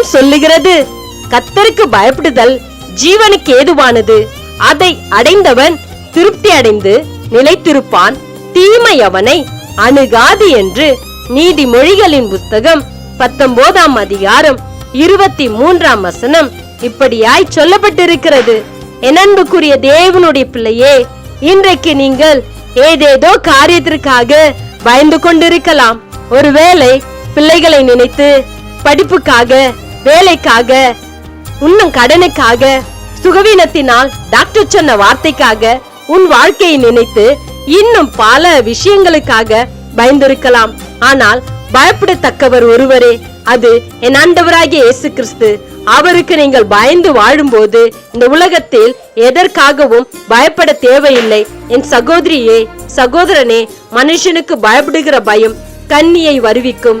வேதம் சொல்லுகிறது கத்தருக்கு பயப்படுதல் ஜீவனுக்கு ஏதுவானது. அதை அடைந்தவன் திருப்தி அடைந்து நிலைத்திருப்பான் தீமை அவனை அணுகாது என்று நீதிமொழிகளின் புஸ்தகம் பத்தொன்பதாம் அதிகாரம் இருபத்தி மூன்றாம் வசனம் இப்படியாய் சொல்லப்பட்டிருக்கிறது. என் தேவனுடைய பிள்ளையே இன்றைக்கு நீங்கள் ஏதேதோ காரியத்திற்காக பயந்து கொண்டிருக்கலாம். ஒருவேளை பிள்ளைகளை நினைத்து படிப்புக்காக வேலைக்காக உன்னும் கடனுக்காக சுகவீனத்தினால் டாக்டர் சொன்ன வார்த்தைக்காக உன் வாழ்க்கையை நினைத்து இன்னும் பல விஷயங்களுக்காக பயந்திருக்கலாம். ஆனால் பயப்படத்தக்கவர் ஒருவரே அது என் ஆண்டவராகிய இயேசு கிறிஸ்து அவருக்கு நீங்கள் பயந்து வாழும்போது இந்த உலகத்தில் எதற்காகவும் பயப்பட தேவையில்லை. என் சகோதரியே சகோதரனே மனுஷனுக்கு பயப்படுகிற பயம் கண்ணியை வருவிக்கும்.